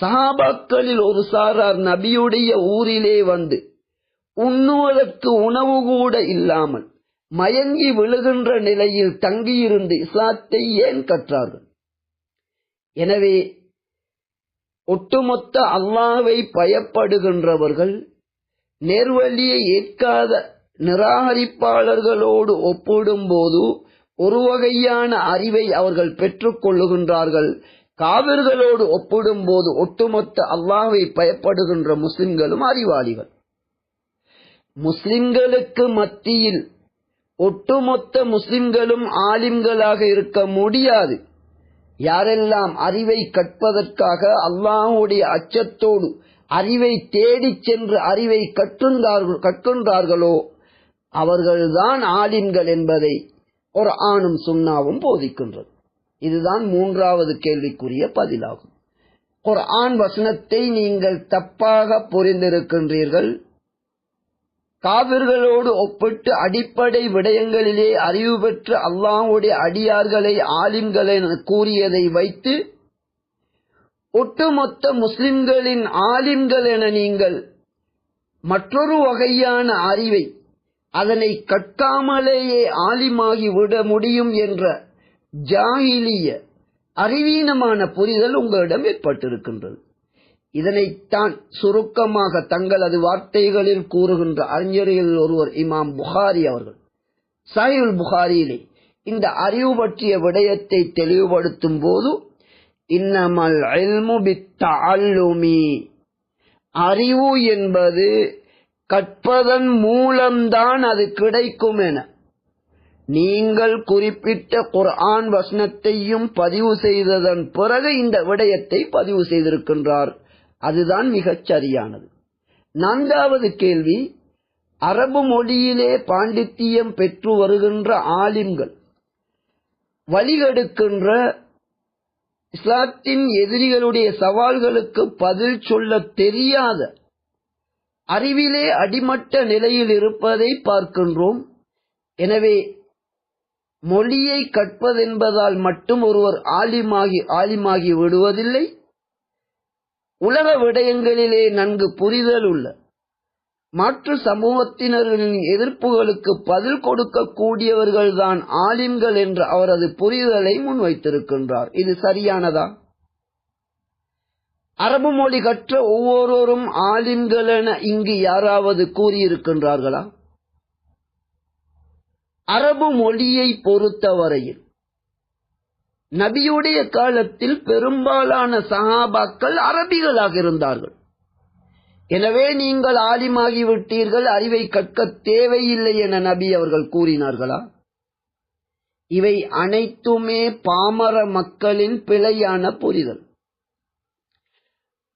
சஹாபாக்களில் ஒரு சாரார் நபியுடைய ஊரிலே வந்து உண்ணுவதற்கு உணவு கூட இல்லாமல் மயங்கி விழுகின்ற நிலையில் தங்கியிருந்து இஸ்லாத்தை ஏன் கற்றார்கள்? எனவே ஒட்டுமொத்த அல்லாவை பயப்படுகின்றவர்கள் நேர்வழியை ஏற்காத நிராகரிப்பாளர்களோடு ஒப்பிடும்போது ஒரு வகையான அறிவை அவர்கள் பெற்றுக் கொள்ளுகின்றார்கள் காவிர்களோடு ஒப்பிடும்போது ஒட்டுமொத்த அல்லாவை பயப்படுகின்ற முஸ்லிம்களும் அறிவாளிகள். முஸ்லிம்களுக்கு மத்தியில் ஒட்டுமொத்த முஸ்லிம்களும் ஆலிம்களாக இருக்க முடியாது. யாரெல்லாம் அறிவை கற்பதற்காக அல்லாஹுடைய அச்சத்தோடு அறிவை தேடிச் சென்று அறிவை கற்றுந்தார்கள் கற்கின்றார்களோ அவர்கள்தான் ஆலிம்கள் என்பதை ஒரு ஆணும் சுண்ணாவும் போதிக்கின்றது. இதுதான் மூன்றாவது கேள்விக்குரிய பதிலாகும். குர்ஆன் வசனத்தை நீங்கள் தப்பாக புரிந்திருக்கின்றீர்கள். காவிர்களோடு ஒப்பிட்டு அடிப்படை விடயங்களிலே அறிவு பெற்று அல்லாஹுடைய அடியார்களை ஆலிம்களை கூறியதை வைத்து ஒட்டுமொத்த முஸ்லிம்களின் ஆலிம்கள் என நீங்கள் மற்றொரு வகையான அறிவை அதனை கற்காமலேயே ஆலிமாகி விட முடியும் என்ற ஜாகிலிய அறிவீனமான புரிதல் உங்களிடம் ஏற்பட்டிருக்கின்றது. இதனைத்தான் சுருக்கமாக தங்களது வார்த்தைகளில் கூறுகின்ற அறிஞர்களில் ஒருவர் இமாம் புகாரி அவர்கள். சாயுல் புகாரியிலே இந்த அறிவு பற்றிய விடயத்தை தெளிவுபடுத்தும் போது இன்னமல் அறிவு என்பது கற்பதன் மூலம்தான் அது கிடைக்கும் என. நீங்கள் குறிப்பிட்ட குர்ஆன் வசனத்தையும் பதிவு செய்ததன் பிறகு இந்த விடயத்தை பதிவு செய்திருக்கின்றார். அதுதான் மிகச் சரியானது. நான்காவது கேள்வி அரபு மொழியிலே பாண்டித்தியம் பெற்று வருகின்ற ஆலிம்கள் வழிகெடுக்கின்ற இஸ்லாத்தின் எதிரிகளுடைய சவால்களுக்கு பதில் சொல்ல தெரியாத அறிவிலே அடிமட்ட நிலையில் இருப்பதை பார்க்கின்றோம். எனவே மொழியை கற்பதென்பதால் மட்டும் ஒருவர் ஆலிமாகி ஆலிமாகி விடுவதில்லை. உலக விடயங்களிலே நன்கு புரிதல் உள்ள மாற்று சமூகத்தினர்களின் எதிர்ப்புகளுக்கு பதில் கொடுக்கக்கூடியவர்கள்தான் ஆலிம்கள் என்ற அவரது புரிதலை முன்வைத்திருக்கின்றார். இது சரியானதா? அரபு மொழி கற்ற ஒவ்வொருவரும் ஆலிம்கள் என இங்கு யாராவது கூறியிருக்கின்றார்களா? அரபு மொழியை பொறுத்தவரையில் நபியுடைய காலத்தில் பெரும்பாலான சஹாபாக்கள் அரபிகளாக இருந்தார்கள். எனவே நீங்கள் ஆலிமாகிவிட்டீர்கள் அறிவை கற்க தேவையில்லை என நபி அவர்கள் கூறினார்களா? இவை அனைத்துமே பாமர மக்களின் பிழையான புரிதல்.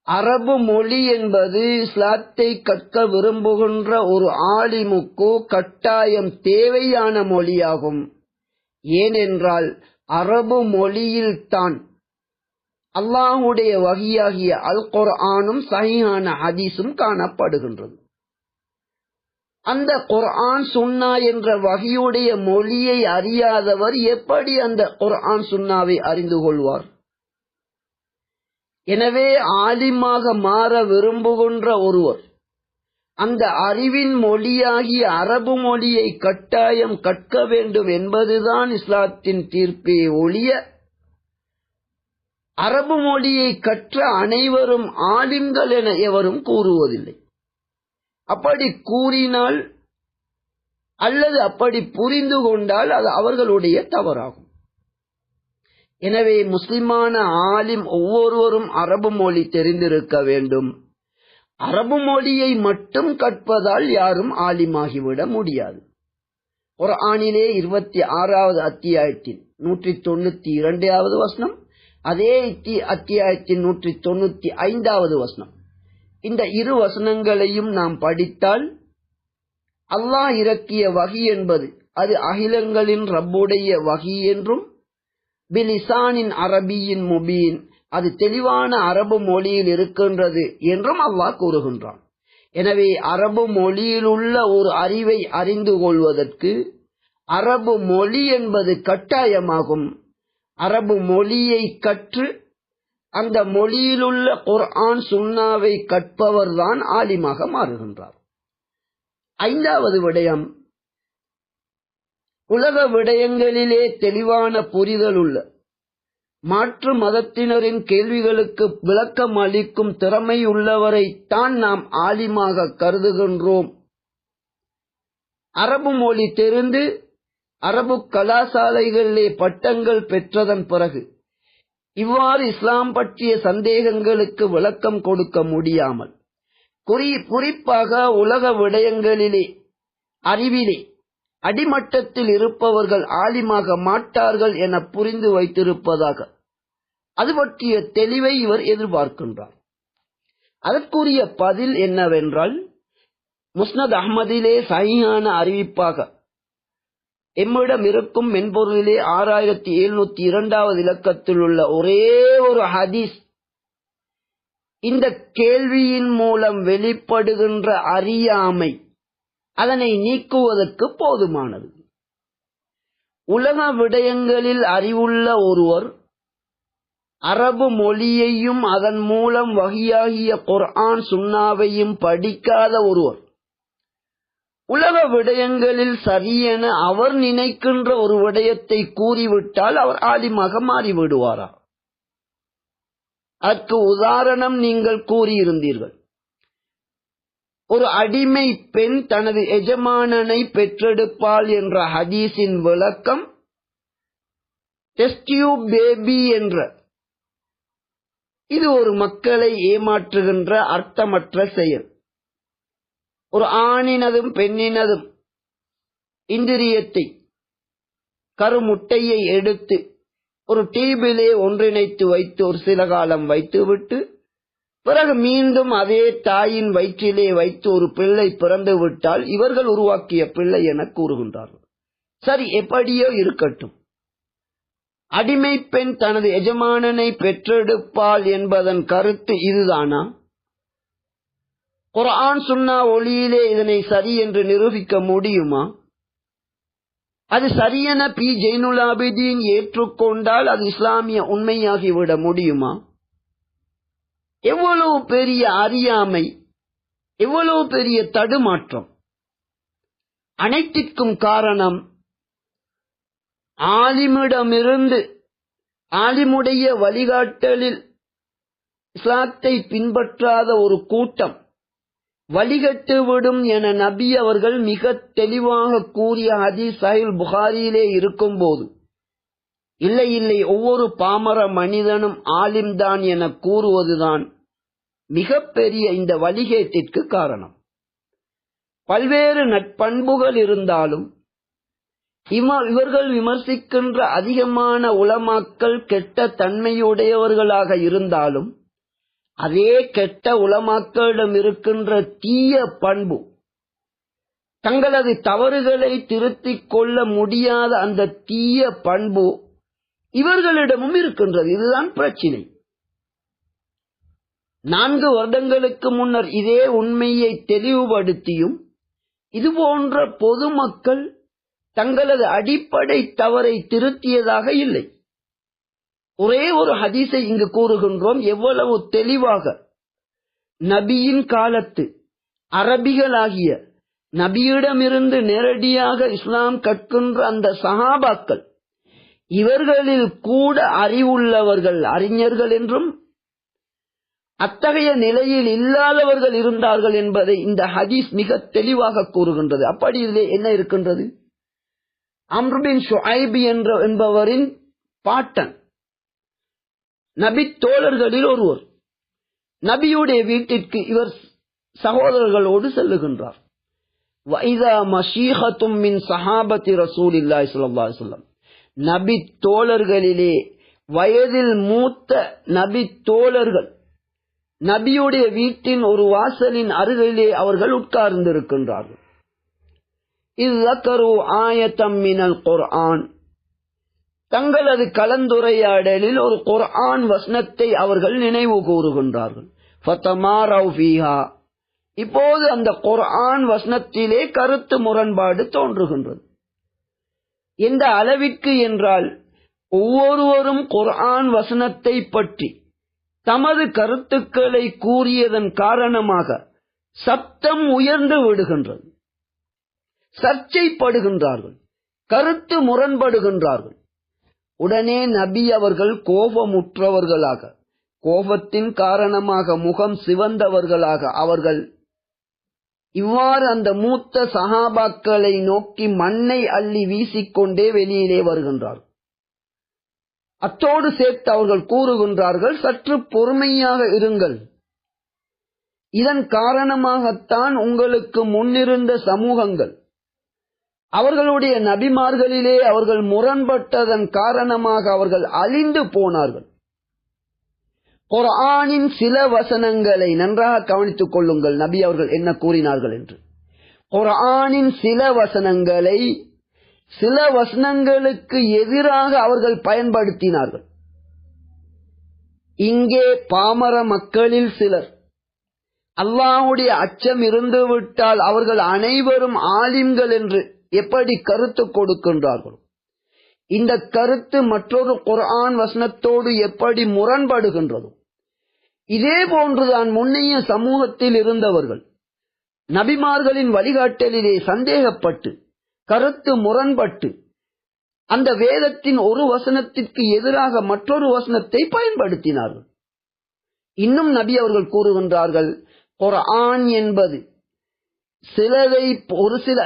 அரபு மொழி என்பது இஸ்லாத்தை கற்க விரும்புகின்ற ஒரு ஆலிமுக்கு கட்டாயம் தேவையான மொழியாகும். ஏனென்றால் அரபு மொழியில்தான் அல்லாஹுடைய வகையாகிய அல் குர்ஆனும் சகியான ஹதீஸும் காணப்படுகின்றது. அந்த குர்ஆன் சுன்னா என்ற வகையுடைய மொழியை அறியாதவர் எப்படி அந்த குர்ஆன் சுன்னாவை அறிந்து கொள்வார்? எனவே ஆலிமாக மாற விரும்புகின்ற ஒருவர் அந்த அறிவின் மொழியாகிய அரபு மொழியை கட்டாயம் கற்க வேண்டும் என்பதுதான் இஸ்லாத்தின் தீர்ப்பே ஒழிய அரபு மொழியை கற்ற அனைவரும் ஆலிம்கள் என எவரும் கூறுவதில்லை. அப்படி கூறினால் அல்லது அப்படி புரிந்து கொண்டால் அது அவர்களுடைய தவறாகும். எனவே முஸ்லிமான ஆலிம் ஒவ்வொருவரும் அரபு மொழி தெரிந்திருக்க வேண்டும். அரபு மொழியை மட்டும் கற்பதால் யாரும் ஆலிமாகிவிட முடியாது. ஒரு ஆணிலே இருபத்தி ஆறாவது அத்தியாயத்தின் நூற்றி தொண்ணூத்தி இரண்டாவது வசனம் அதே அத்தியாயத்தின் நூற்றி தொண்ணூத்தி ஐந்தாவது வசனம். இந்த இரு வசனங்களையும் நாம் படித்தால் அல்லாஹ் இறக்கிய வகி என்பது அது அகிலங்களின் ரப்புடைய வகி என்றும் பிலிசானின் அரபியின் முபீன். அது தெளிவான அரபு மொழியில் இருக்கின்றது என்றும் அல்லாஹ் கூறுகின்றான். எனவே அரபு மொழியில் உள்ள ஒரு அறிவை அறிந்து கொள்வதற்கு அரபு மொழி என்பது கட்டாயமாகும். அரபு மொழியை கற்று அந்த மொழியிலுள்ள குர்ஆன் சுன்னாவை கற்பவர்தான் ஆலிமாக மாறுகின்றார். ஐந்தாவது விடயம் உலக விடயங்களிலே தெளிவான புரிதல் உள்ள மாற்று மதத்தினரின் கேள்விகளுக்கு விளக்கம் அளிக்கும் திறமை உள்ளவரை தான் நாம் ஆலிமாக கருதுகின்றோம். அரபு மொழி தெரிந்து அரபு கலாசாலைகளிலே பட்டங்கள் பெற்றதன் பிறகு இவ்வாறு இஸ்லாம் பற்றிய சந்தேகங்களுக்கு விளக்கம் கொடுக்க முடியாமல் குறி குறிப்பாக உலக விடயங்களிலே அறிவிலே அடிமட்டத்தில் இருப்பவர்கள் ஆலிமாக மாட்டார்கள் என புரிந்து வைத்திருப்பதாக. அது பற்றிய தெளிவை இவர் எதிர்பார்க்கின்றார். அதற்குரிய பதில் என்னவென்றால் முஸ்னத் அஹ்மதிலே சரியான அறிவிப்பாக எம்மிடம் இருக்கும் மென்பொருளிலே ஆறாயிரத்தி எழுநூத்தி இரண்டாவது இலக்கத்தில் உள்ள ஒரே ஒரு ஹதீஸ் இந்த கேள்வியின் மூலம் வெளிப்படுகின்ற அறியாமை அதனை நீக்குவதற்கு போதுமானது. உலக விடயங்களில் அறிவுள்ள ஒருவர் அரபு மொழியையும் அதன் மூலம் வகியாகிய குர்ஆன் சுன்னாவையும் படிக்காத ஒருவர் உலக விடயங்களில் சரியென அவர் நினைக்கின்ற ஒரு விடயத்தை கூறிவிட்டால் அவர் ஆலிமாக மாறிவிடுவாரா? அதற்கு உதாரணம் நீங்கள் கூறியிருந்தீர்கள். ஒரு அடிமை பெண் தனது எஜமானனை பெற்றெடுப்பாள் என்ற ஹதீஸின் விளக்கம் டெஸ்டியூப் பேபி என்ற. இது ஒரு மக்களை ஏமாற்றுகின்ற அர்த்தமற்ற செயல். ஒரு ஆணினதும் பெண்ணினதும் இந்திரியத்தை கருமுட்டையை எடுத்து ஒரு டீபிலே ஒன்றிணைத்து வைத்து ஒரு சில காலம் வைத்துவிட்டு பிறகு மீண்டும் அதே தாயின் வயிற்றிலே வைத்து ஒரு பிள்ளை பிறந்து விட்டால் இவர்கள் உருவாக்கிய பிள்ளை என கூறுகின்றார்கள். சரி எப்படியோ இருக்கட்டும். அடிமை பெண் தனது எஜமானனை பெற்றெடுப்பாள் என்பதன் கருத்து இதுதானா? குர்ஆன் சுன்னா ஒளியிலே இதனை சரி என்று நிரூபிக்க முடியுமா? அது சரியென பி. ஜெயினுல் ஆபிதீன் ஏற்றுக்கொண்டால் அது இஸ்லாமிய உண்மையாகிவிட முடியுமா? எவ்வளவு பெரிய அறியாமை எவ்வளவு பெரிய தடுமாற்றம். அனைத்திற்கும் காரணம் ஆலிமிடமிருந்து ஆலிமுடைய வழிகாட்டலில் இஸ்லாத்தை பின்பற்றாத ஒரு கூட்டம் வழிகட்டு விடும் என நபி அவர்கள் மிக தெளிவாக கூறிய ஹதீஸ் சஹில் புகாரியிலே இருக்கும்போது இல்லை இல்லை ஒவ்வொரு பாமர மனிதனும் ஆலிம்தான் என கூறுவதுதான் மிகப்பெரிய இந்த வலிகேட்டிற்கு காரணம். பல்வேறு நட்பண்புகள் இருந்தாலும் இவர்கள் விமர்சிக்கின்ற அதிகமான உலமாக்கள் கெட்ட தன்மையுடையவர்களாக இருந்தாலும் அதே கெட்ட உலமாக்களிடம் இருக்கின்ற தீய பண்பு தங்களது தவறுகளை திருத்திக் கொள்ள முடியாத அந்த தீய பண்பு இவர்களிடமும் இருக்கின்றது. இதுதான் பிரச்சினை. நான்கு வருடங்களுக்கு முன்னர் இதே உண்மையை தெளிவுபடுத்தியும் இதுபோன்ற பொதுமக்கள் தங்களது அடிப்படை தவறை திருத்தியதாக இல்லை. ஒரே ஒரு ஹதீஸை இங்கு கூறுகின்றோம். எவ்வளவு தெளிவாக. நபியின் காலத்து அரபிகளாகிய நபியிடமிருந்து நேரடியாக இஸ்லாம் கற்கின்ற அந்த சஹாபாக்கள் இவர்களில் கூட அறிவுள்ளவர்கள் அறிஞர்கள் என்றும் அத்தகைய நிலையில் இல்லாதவர்கள் இருந்தார்கள் என்பதை இந்த ஹதீஸ் மிக தெளிவாக கூறுகின்றது. அப்படி இதிலே என்ன இருக்கின்றது? அம்ருபின் ஷுஐபி என்ற என்பவரின் பாட்டன் நபி தோழர்களில் ஒருவர் நபியுடைய வீட்டிற்கு இவர் சகோதரர்களோடு செல்லுகின்றார். வைதா மஷீஹத்தும் மின் சஹாபத்தி ரசூல் இல்லாய் அலைஹி நபி தோழர்களிலே வயதில் மூத்த நபி தோழர்கள் நபியுடைய வீட்டின் ஒரு வாசலின் அருகிலே அவர்கள் உட்கார்ந்திருக்கின்றார்கள். இவ்வக்கரு ஆயத்தம் மினல் குர்ஆன். தங்களது கலந்துரையாடலில் ஒரு குர்ஆன் வசனத்தை அவர்கள் நினைவு கூறுகின்றார்கள். ஃபத்தமாரவ் இப்போது அந்த குர்ஆன் வசனத்திலே கருத்து முரண்பாடு தோன்றுகின்றது. எந்த அளவிற்கு என்றால் ஒவ்வொருவரும் குர்ஆன் வசனத்தை பற்றி தமது கருத்துக்களை கூறியதன் காரணமாக சப்தம் உயர்ந்து விடுகின்றது. சர்ச்சைப்படுகின்றார்கள். கருத்து முரண்படுகின்றார்கள். உடனே நபி அவர்கள் கோபமுற்றவர்களாக கோபத்தின் காரணமாக முகம் சிவந்தவர்களாக அவர்கள் இவ்வாறு அந்த மூத்த சஹாபாக்களை நோக்கி மண்ணை அள்ளி வீசிக்கொண்டே வெளியிலே வருகின்றார்கள். அத்தோடு சேர்த்து அவர்கள் கூறுகின்றார்கள் சற்று பொறுமையாக இருங்கள். இதன் காரணமாகத்தான் உங்களுக்கு முன்னிருந்த சமூகங்கள். அவர்களுடைய நபிமார்களிலே அவர்கள் முரண்பட்டதன் காரணமாக அவர்கள் அழிந்து போனார்கள். குரானின் சில வசனங்களை நன்றாக கவனித்துக் கொள்ளுங்கள். நபி அவர்கள் என்ன கூறினார்கள் என்று. குரானின் சில வசனங்களை சில வசனங்களுக்கு எதிராக அவர்கள் பயன்படுத்தினார்கள். இங்கே பாமர மக்களில் சிலர். அல்லாஹுடைய அச்சம் இருந்து விட்டால் அவர்கள் அனைவரும் ஆலிம்கள் என்று எப்படி கருத்து கொடுக்கின்றார்கள்? இந்த கருத்து மற்றொரு குரான் வசனத்தோடு எப்படி முரண்படுகின்றது? இதே போன்றுதான் முன்னைய சமூகத்தில் இருந்தவர்கள். நபிமார்களின் வழிகாட்டலிலே சந்தேகப்பட்டு கருத்து முரண்பட்டு அந்த வேதத்தின் ஒரு வசனத்திற்கு எதிராக மற்றொரு வசனத்தை பயன்படுத்தினார்கள். இன்னும் நபி அவர்கள் கூறுகின்றார்கள் ஆண் என்பது சிலரை ஒரு சில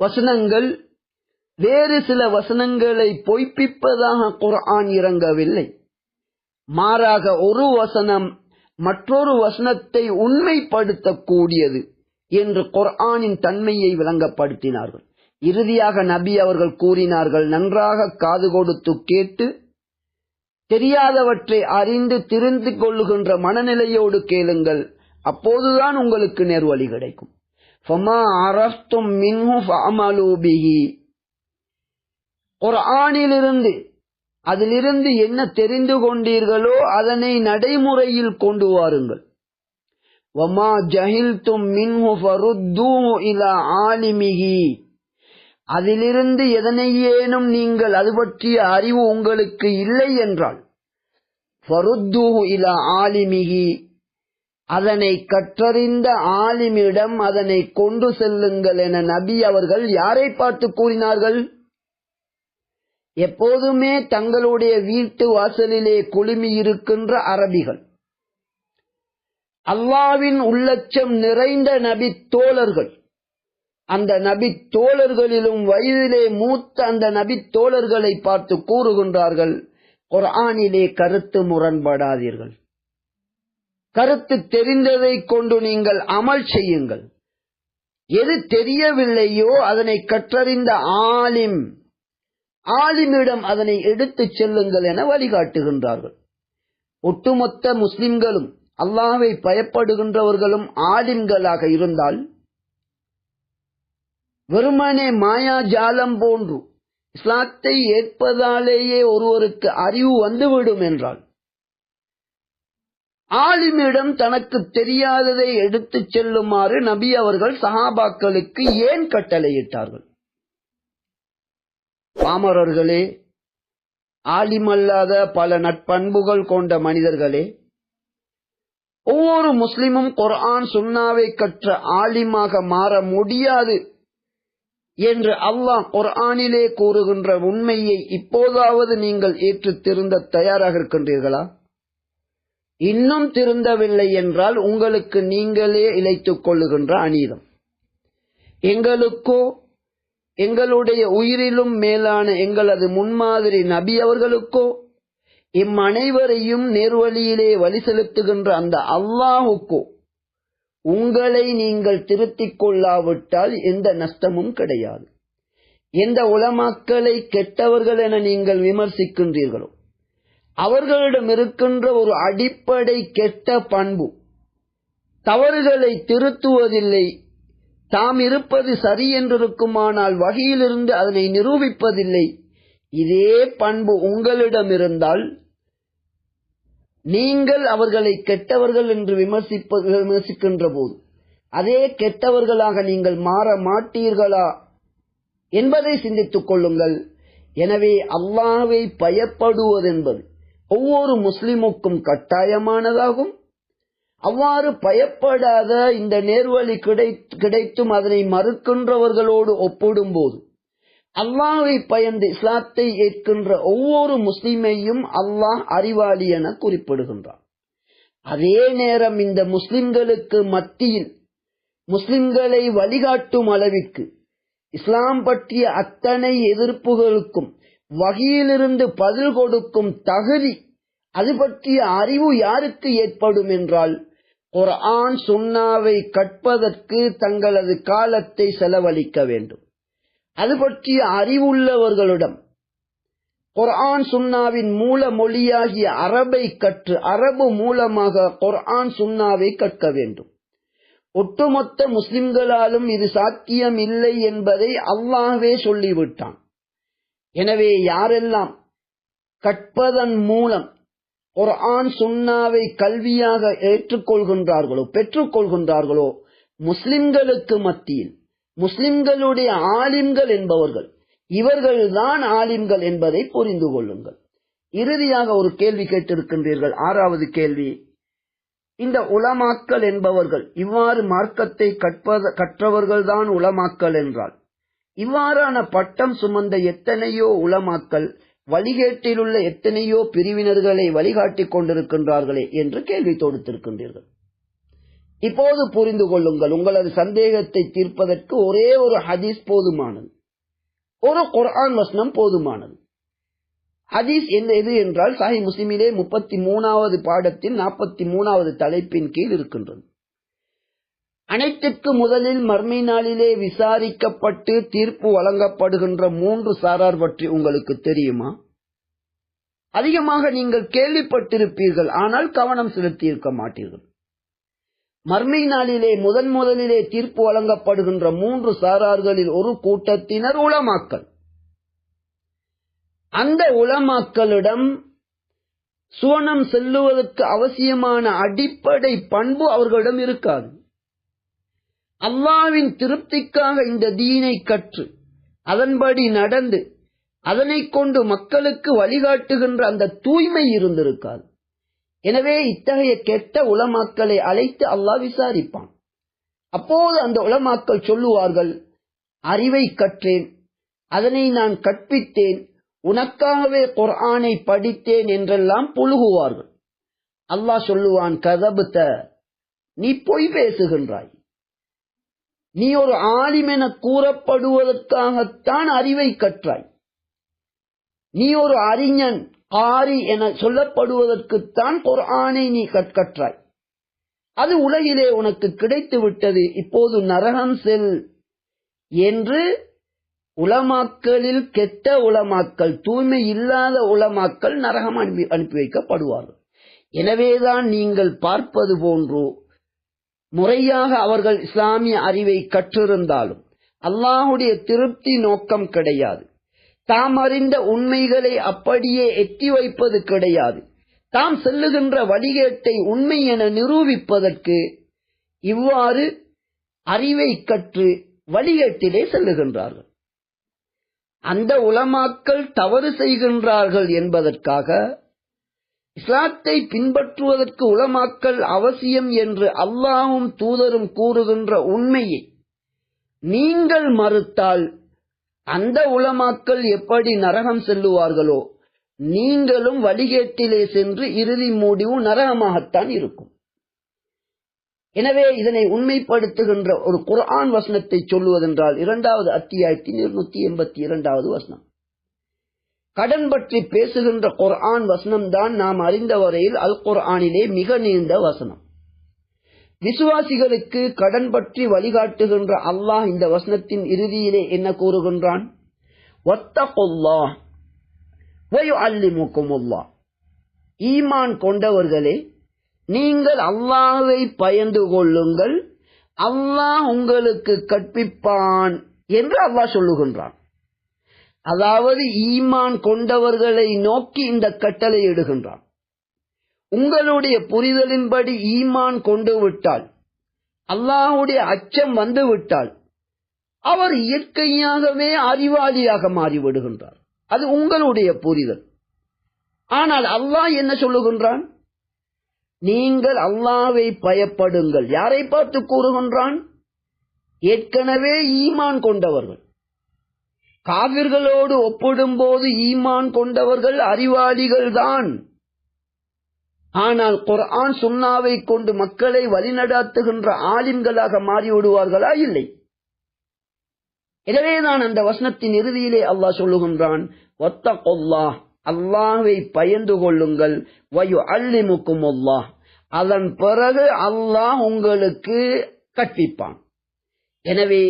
வசனங்கள் வேறு சில வசனங்களை பொய்ப்பிப்பதாக குர்ஆன் இறங்கவில்லை. மாறாக ஒரு வசனம் மற்றொரு வசனத்தை உண்மைப்படுத்தக்கூடியது என்று குர்ஆனின் தன்மையை விளங்கப்படுத்தினார்கள். இறுதியாக நபி அவர்கள் கூறினார்கள் நன்றாக காது கொடுத்து கேட்டு தெரியாதவற்றை அறிந்து திரிந்து கொள்ளுகின்ற மனநிலையோடு கேளுங்கள் அப்போதுதான் உங்களுக்கு நேர்வழி கிடைக்கும். ஃபமா குர்ஆனிலிருந்து அதிலிருந்து என்ன தெரிந்து கொண்டீர்களோ அதனை நடைமுறையில் கொண்டு வாருங்கள். வமா ஜஹில்தும் மின்ஹு ஃபருத்தூஹு இலா ஆலிமிஹி. அதிலிருந்து எதனையேனும் நீங்கள் அது பற்றிய அறிவு உங்களுக்கு இல்லை என்றால் ஃபருத்தூஹு இலா ஆலிமிஹி. அதனை கற்றறிந்த ஆலிமிடம் அதனை கொண்டு செல்லுங்கள் என நபி அவர்கள் யாரை பார்த்து கூறினார்கள்? எப்போதுமே தங்களுடைய வீட்டு வாசலிலே குழுமி இருக்கின்ற அரபிகள். அல்லாவின் உள்ளச்சம் நிறைந்த நபி தோழர்கள். அந்த நபி தோழர்களிலும் வயதிலே மூத்த அந்த நபி தோழர்களை பார்த்து கூறுகின்றார்கள் குரானிலே கருத்து முரண்படாதீர்கள். கருத்து தெரிந்ததை கொண்டு நீங்கள் அமல் செய்யுங்கள். எது தெரியவில்லையோ அதனை கற்றறிந்த ஆலிம் ஆலிமிடம் அதனை எடுத்துச் செல்லுங்கள் என வழிகாட்டுகின்றார்கள். ஒட்டுமொத்த முஸ்லிம்களும் அல்லாவை பயப்படுகின்றவர்களும் ஆலிம்களாக இருந்தால் வெறுமனே மாயா ஜாலம் போன்று இஸ்லாத்தை ஏற்பதாலேயே ஒருவருக்கு அறிவு வந்துவிடும் என்றால் ஆலிமிடம் தனக்கு தெரியாததை எடுத்துச் செல்லுமாறு நபி அவர்கள் சஹாபாக்களுக்கு ஏன் கட்டளையிட்டார்கள்? பாமரர்களே ஆலிமல்லாத பல நட்பண்புகள் கொண்ட மனிதர்களே ஒவ்வொரு முஸ்லிமும் குர்ஆன் சுன்னாவை கற்ற ஆலிமாக மாற முடியாது என்று அல்லாஹ் குர்ஆனிலே கூறுகின்ற உண்மையை இப்போதாவது நீங்கள் ஏற்று திருந்த தயாராக இருக்கின்றீர்களா? இன்னும் திருந்தவில்லை என்றால் உங்களுக்கு நீங்களே இழைத்துக் கொள்ளுகின்ற அநீதம். எங்களுக்கோ எங்களுடைய உயிரிலும் மேலான எங்களது முன்மாதிரி நபி அவர்களுக்கோ இம் அனைவரையும் நேர்வழியிலே வழி செலுத்துகின்ற அந்த அல்லாஹுக்கோ உங்களை நீங்கள் திருத்திக் கொள்ளாவிட்டால் எந்த நஷ்டமும் கிடையாது. எந்த உலமாக்களை கெட்டவர்கள் என நீங்கள் விமர்சிக்கின்றீர்களோ அவர்களிடம் இருக்கின்ற ஒரு அடிப்படை கெட்ட பண்பு தவறுகளை திருத்துவதில்லை தாம் இருப்பது சரி என்றிருக்குமானால் வகையிலிருந்து அதனை நிரூபிப்பதில்லை. இதே பண்பு உங்களிடம் இருந்தால் நீங்கள் அவர்களை கெட்டவர்கள் என்று விமர்சிப்ப விமர்சிக்கின்ற போது அதே கெட்டவர்களாக நீங்கள் மாற மாட்டீர்களா என்பதை சிந்தித்துக் கொள்ளுங்கள். எனவே அல்லாவை பயப்படுவதென்பது ஒவ்வொரு முஸ்லிமுக்கும் கட்டாயமானதாகும். அவ்வாறு பயப்படாத இந்த நேர்வழி கிடைத்தும் அதனை மறுக்கின்றவர்களோடு ஒப்பிடும்போது அல்லாவை பயந்து இஸ்லாத்தை ஏற்கின்ற ஒவ்வொரு முஸ்லிமையும் அல்லாஹ் அறிவாளி என குறிப்பிடுகின்றார் அதே நேரம் இந்த முஸ்லிம்களுக்கு மத்தியில் முஸ்லிம்களை வழிகாட்டும் அளவிற்கு இஸ்லாம் பற்றிய அத்தனை எதிர்ப்புகளுக்கும் வகையிலிருந்து பதில் கொடுக்கும் தகுதி அது பற்றிய அறிவு யாருக்கு ஏற்படும் என்றால் குர்ஆன் சுன்னாவை கற்பதற்கு தங்களது காலத்தை செலவழிக்க வேண்டும். அது பற்றிய அறிவுள்ளவர்களிடம் குர்ஆன் சுன்னாவின் மூல மொழியாகிய அரபை கற்று அரபு மூலமாக குர்ஆன் சுன்னாவை கற்க வேண்டும். ஒட்டுமொத்த முஸ்லிம்களாலும் இது சாத்தியம் இல்லை என்பதை அல்லாஹ்வே சொல்லிவிட்டான். எனவே யாரெல்லாம் கற்பதன் மூலம் குர்ஆன் சுன்னாவை கல்வியாக ஏற்றுக்கொள்கின்றார்களோ பெற்றுக்கொள்கின்றார்களோ முஸ்லிம்களுக்கு மத்தியில் முஸ்லிம்களுடைய ஆலிம்கள் என்பவர்கள் இவர்கள்தான் ஆலிம்கள் என்பதை புரிந்து கொள்ளுங்கள். இறுதியாக ஒரு கேள்வி கேட்டிருக்கின்றீர்கள். ஆறாவது கேள்வி. இந்த உலமாக்கல் என்பவர்கள் இவ்வாறு மார்க்கத்தை கற்பத கற்றவர்கள்தான் உலமாக்கல் என்றால் இவ்வாறான பட்டம் சுமந்த எத்தனையோ உலமாக்கல் வழிகேட்டிலுள்ள எத்தனையோ பிரிவினர்களை வழிகாட்டிக் கொண்டிருக்கின்றார்களே என்று கேள்வி தொடுத்திருக்கின்றீர்கள். இப்போது புரிந்து கொள்ளுங்கள் உங்களது சந்தேகத்தை தீர்ப்பதற்கு ஒரே ஒரு ஹதீஸ் போதுமானது. ஒரு குர்ஆன் வசனம் போதுமானது. ஹதீஸ் எந்த எது என்றால் சாஹி முஸ்லிமிலே முப்பத்தி மூணாவது பாடத்தில் நாற்பத்தி மூணாவது தலைப்பின் கீழ் இருக்கின்றது. அனைத்திற்கு முதலில் மர்மை நாளிலே விசாரிக்கப்பட்டு தீர்ப்பு வழங்கப்படுகின்ற மூன்று சாரார் பற்றி உங்களுக்கு தெரியுமா? அதிகமாக நீங்கள் கேள்விப்பட்டிருப்பீர்கள் ஆனால் கவனம் செலுத்தியிருக்க மாட்டீர்கள். மர்மை நாளிலே முதன் முதலிலே தீர்ப்பு வழங்கப்படுகின்ற மூன்று சாரார்களில் ஒரு கூட்டத்தினர் உளமாக்கல் அந்த உளமாக்களிடம் சுவனம் செல்லுவதற்கு அவசியமான அடிப்படை பண்பு அவர்களிடம் இருக்காது. அல்லாவின் திருப்திக்காக இந்த தீனை கற்று அதன்படி நடந்து அதனை கொண்டு மக்களுக்கு வழிகாட்டுகின்ற அந்த தூய்மை இருந்திருக்காது. எனவே இத்தகைய கெட்ட உளமாக்களை அழைத்து அல்லாஹ் விசாரிப்பான். அப்போது அந்த உளமாக்கள் சொல்லுவார்கள் அறிவை கற்றேன் அதனை நான் கற்பித்தேன் உனக்காகவே குர்ஆனை படித்தேன் என்றெல்லாம் புழுகுவார்கள். அல்லாஹ் சொல்லுவான் கதபுத்த நீ பொய் பேசுகின்றாய். நீ ஒரு ஆலிம் என கூறப்படுவதற்காகத்தான் அறிவை கற்றாய். நீ ஒரு அறிஞன் ஆரி என சொல்லப்படுவதற்குத்தான் ஒரு ஆணை நீ கற்றாய். அது உலகிலே உனக்கு கிடைத்து விட்டது. இப்போது நரகம் செல் என்று உலமாக்களில் கெட்ட உலமாக்கள் தூய்மை இல்லாத உலமாக்கள் நரகம் அனுப்பி அனுப்பி வைக்கப்படுவார்கள். எனவேதான் நீங்கள் பார்ப்பது போன்று முறையாக அவர்கள் இஸ்லாமிய அறிவை கற்றிருந்தாலும் அல்லாஹுடைய திருப்தி நோக்கம் கிடையாது. தாம் அறிந்த உண்மைகளை அப்படியே எட்டி வைப்பது கிடையாது. தாம் செல்லுகின்ற வழிகேட்டை உண்மை என நிரூபிப்பதற்கு இவ்வாறு அறிவை கற்று வழிகேட்டிலே செல்லுகின்றார்கள். அந்த உலமாக்கள் தவறு செய்கின்றார்கள் என்பதற்காக இஸ்லாத்தை பின்பற்றுவதற்கு உலமாக்கல் அவசியம் என்று அல்லாவும் தூதரும் கூறுகின்ற உண்மையை நீங்கள் மறுத்தால் அந்த உலமாக்கள் எப்படி நரகம் செல்லுவார்களோ நீங்களும் வழிகேட்டிலே சென்று இறுதி முடிவு நரகமாகத்தான் இருக்கும். எனவே இதனை உண்மைப்படுத்துகின்ற ஒரு குர்ஆன் வசனத்தை சொல்லுவதென்றால் இரண்டாவது அத்தியாயத்தின் இருநூத்தி எண்பத்தி இரண்டாவது வசனம். கடன் பற்றி பேசுகின்ற குர்ஆன் வசனம் தான் நாம் அறிந்த வரையில் அல் குர்ஆனிலே மிக நீண்ட வசனம். விசுவாசிகளுக்கு கடன் பற்றி வழிகாட்டுகின்ற அல்லாஹ் இந்த வசனத்தின் இறுதியிலே என்ன கூறுகின்றான்? ஈமான் கொண்டவர்களே நீங்கள் அல்லாஹை பயந்து கொள்ளுங்கள். அல்லாஹ் உங்களுக்கு கற்பிப்பான் என்று அல்லாஹ் சொல்லுகின்றான். அதாவது ஈமான் கொண்டவர்களை நோக்கி இந்த கட்டளை இடுகின்றான். உங்களுடைய புரிதலின்படி ஈமான் கொண்டு விட்டால் அல்லாஹுடைய அச்சம் வந்து விட்டால் அவர் இயற்கையாகவே அறிவாளியாக மாறிவிடுகின்றார். அது உங்களுடைய புரிதல். ஆனால் அல்லாஹ் என்ன சொல்லுகின்றான்? நீங்கள் அல்லாவை பயப்படுங்கள். யாரை பார்த்து கூறுகின்றான்? ஏற்கனவே ஈமான் கொண்டவர்கள். காவிர்களோடு ஒப்பிடும்போது ஈமான் கொண்டவர்கள் அறிவாளிகள் தான் ஆனால் குர்ஆன் சுன்னாவை கொண்டு மக்களை வழிநடாத்துகின்ற ஆலிம்களாக மாறிவிடுவார்களா? இல்லை. எனவேதான் அந்த வசனத்தின் இறுதியிலே அல்லாஹ் சொல்லுகின்றான் ஒத்தகொல்லாஹ் அல்லாஹை பயந்து கொள்ளுங்கள். வயு அல்லிமுக்கும் அல்லாஹ் அதன் பிறகு அல்லாஹ் உங்களுக்கு கற்பிப்பான். எனவே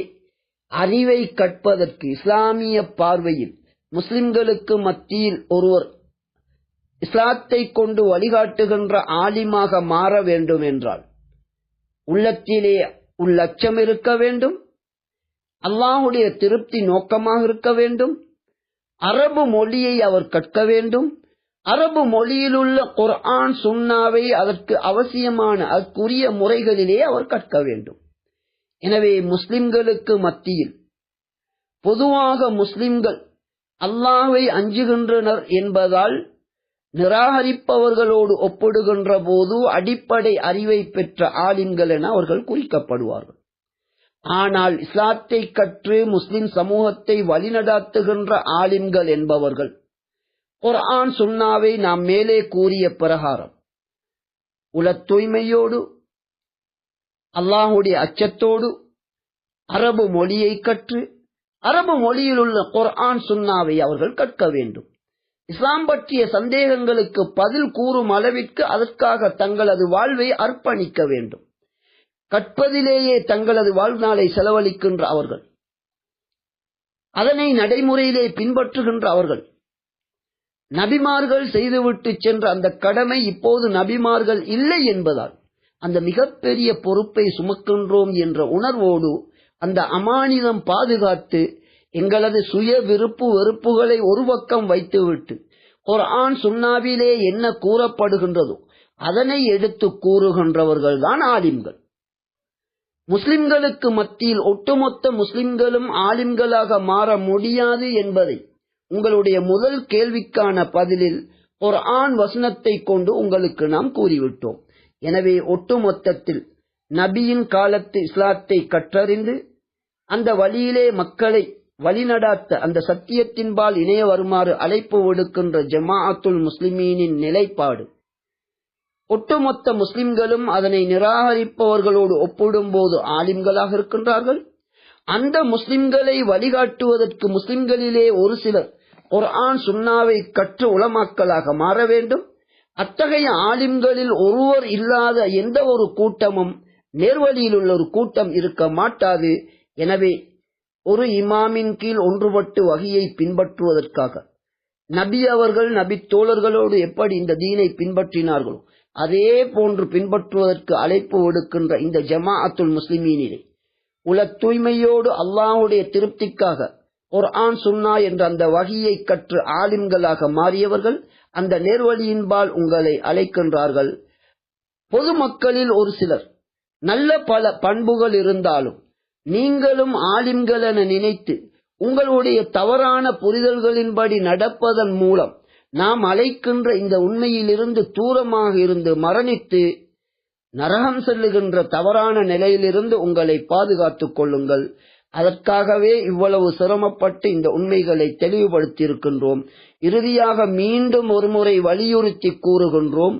அறிவை கற்பதற்கு இஸ்லாமிய பார்வையில் முஸ்லிம்களுக்கு மத்தியில் ஒருவர் இஸ்லாத்தை கொண்டு வழிகாட்டுகின்ற ஆலிமாக மாற வேண்டும் என்றால் உள்ளத்திலே உள்ளச்சம் இருக்க வேண்டும் அல்லாஹுடைய திருப்தி நோக்கமாக இருக்க வேண்டும் அரபு மொழியை அவர் கற்க வேண்டும் அரபு மொழியிலுள்ள குர்ஆன் சுன்னாவை அதற்கு அவசியமான அதற்குரிய முறைகளிலே அவர் கற்க வேண்டும். எனவே முஸ்லிம்களுக்கு மத்தியில் பொதுவாக முஸ்லிம்கள் அல்லாஹை அஞ்சுகின்றனர் என்பதால் நிராகரிப்பவர்களோடு ஒப்பிடுகின்ற போது அடிப்படை அறிவை பெற்ற ஆலிம்கள் என அவர்கள் குறிக்கப்படுவார்கள். ஆனால் இஸ்லாத்தை கற்று முஸ்லிம் சமூகத்தை வழிநடாத்துகின்ற ஆலிம்கள் என்பவர்கள் குர்ஆன் சுன்னாவை நாம் மேலே கூறிய பிரகாரம் உல தூய்மையோடு அல்லாஹுடைய அச்சத்தோடு அரபு மொழியை கற்று அரபு மொழியில் உள்ள குர்ஆன் சுன்னாவை அவர்கள் கற்க வேண்டும். இஸ்லாம் பற்றிய சந்தேகங்களுக்கு பதில் கூறும் அளவிற்கு அதற்காக தங்களது வாழ்வை அர்ப்பணிக்க வேண்டும். கற்பதிலேயே தங்களது வாழ்நாளை செலவழிக்கின்ற அவர்கள் அதனை நடைமுறையிலே பின்பற்றுகின்ற அவர்கள் நபிமார்கள் செய்துவிட்டு சென்ற அந்த கடமை இப்போது நபிமார்கள் இல்லை என்பதால் அந்த மிகப்பெரிய பொறுப்பை சுமக்கின்றோம் என்ற உணர்வோடு அந்த அமானிதம் பாதுகாத்து எங்களது சுய விருப்பு வெறுப்புகளை ஒரு பக்கம் வைத்துவிட்டு குர்ஆன் சுன்னாவிலே என்ன கூறப்படுகின்றதோ அதனை எடுத்து கூறுகின்றவர்கள் தான் ஆலிம்கள். முஸ்லிம்களுக்கு மத்தியில் ஒட்டுமொத்த முஸ்லிம்களும் ஆலிம்களாக மாற முடியாது என்பதை உங்களுடைய முதல் கேள்விக்கான பதிலில் ஒரு ஆண் வசனத்தை கொண்டு உங்களுக்கு நாம் கூறிவிட்டோம். எனவே ஒட்டுமொத்தத்தில் நபியின் காலத்து இஸ்லாத்தை கற்றறிந்து அந்த வழியிலே மக்களை வழிநடாத்த அந்த சத்தியத்தின்பால் இணைய வருமாறு அழைப்பு விடுக்கின்ற ஜமாஅத்துல் முஸ்லிமீனின் நிலைப்பாடு. ஒட்டுமொத்த முஸ்லிம்களும் அதனை நிராகரிப்பவர்களோடு ஒப்பிடும்போது ஆலிம்களாக இருக்கின்றார்கள். அந்த முஸ்லிம்களை வழிகாட்டுவதற்கு முஸ்லிம்களிலே ஒரு சிலர் குர்ஆன் சுன்னாவை கற்று உளமாக்கலாக மாற வேண்டும். அத்தகைய ஆலிம்களில் ஒருவர் இல்லாத எந்த ஒரு கூட்டமும் நேர்வழியில் உள்ள ஒரு கூட்டம் இருக்க மாட்டாது. எனவே ஒரு இமாமின் கீழ் ஒன்றுபட்டு வகையை பின்பற்றுவதற்காக நபி அவர்கள் நபி தோழர்களோடு எப்படி இந்த தீனை பின்பற்றினார்களோ அதே போன்று பின்பற்றுவதற்கு அழைப்பு விடுக்கின்ற இந்த ஜமா அத்துல் முஸ்லிமீனிலே உல தூய்மையோடு அல்லாஹுடைய திருப்திக்காக குர்ஆன் சுன்னா என்ற அந்த வகையை கற்று ஆலிம்களாக மாறியவர்கள் அந்த நேர்வழியின்பால் உங்களை அழைக்கின்றார்கள். பொதுமக்களில் ஒரு சிலர் நல்ல பல பண்புகள் இருந்தாலும் நீங்களும் ஆலிம்கள் என நினைத்து உங்களுடைய தவறான புரிதல்களின்படி நடப்பதன் மூலம் நாம் அழைக்கின்ற இந்த உண்மையிலிருந்து தூரமாக இருந்து மரணித்து நரகம் செல்லுகின்ற தவறான நிலையிலிருந்து உங்களை பாதுகாத்துக் கொள்ளுங்கள். அதற்காகவே இவ்வளவு சிரமப்பட்டு இந்த உண்மைகளை தெளிவுபடுத்தியிருக்கின்றோம். இறுதியாக மீண்டும் ஒருமுறை வலியுறுத்தி கூறுகின்றோம்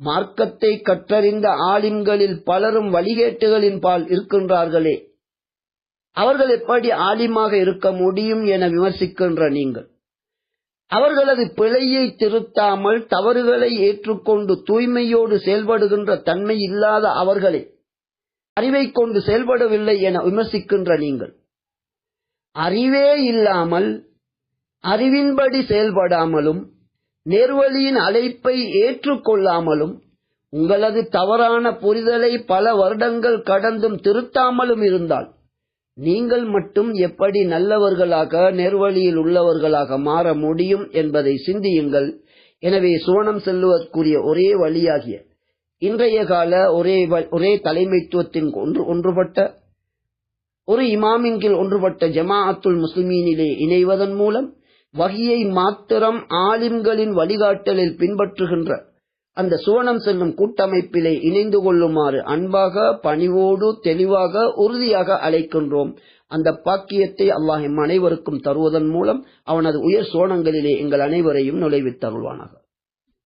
மார்க்கத்தை கற்றறிந்த ஆலிம்களில் பலரும் வழிகேட்டுகளின் பால் இருக்கின்றார்களே. அவர்கள் எப்படி ஆலிமாக இருக்க முடியும் என விமர்சிக்கின்ற நீங்கள். அவர்களது பிழையை திருத்தாமல் தவறுகளை ஏற்றுக்கொண்டு தூய்மையோடு செயல்படுகின்ற தன்மை இல்லாத அவர்களே. அறிவை கொண்டு செயல்படவில்லை என விமர்சிக்கின்ற நீங்கள். அறிவே இல்லாமல் அறிவின்படி செயல்படாமலும் நேர்வழியின் அழைப்பை ஏற்றுக்கொள்ளாமலும் உங்களது தவறான புரிதலை பல வருடங்கள் கடந்தும் திருத்தாமலும் இருந்தால் நீங்கள் மட்டும் எப்படி நல்லவர்களாக நேர்வழியில் உள்ளவர்களாக மாற முடியும் என்பதை சிந்தியுங்கள். எனவே சுவனம் செல்லுவதற்குரிய ஒரே வழியாகிய இன்றைய கால ஒரே ஒரே தலைமைத்துவத்தின் ஒன்று ஒன்றுபட்ட ஒரு இமாமின் கீழ் ஒன்றுபட்ட ஜமாஅத்துல் முஸ்லிமீனிலே இணைவதன் மூலம் வகியை மாத்திரம் ஆலிம்களின் வழிகாட்டலில் பின்பற்றுகின்ற அந்த சுவனம் செல்லும் கூட்டமைப்பிலே இணைந்து கொள்ளுமாறு அன்பாக பணிவோடு தெளிவாக உறுதியாக அழைக்கின்றோம். அந்த பாக்கியத்தை அல்லாஹ் அனைவருக்கும் தருவதன் மூலம் அவனது உயர் சோனங்களிலே எங்கள் அனைவரையும் நுழைவித்தருள்வானாக.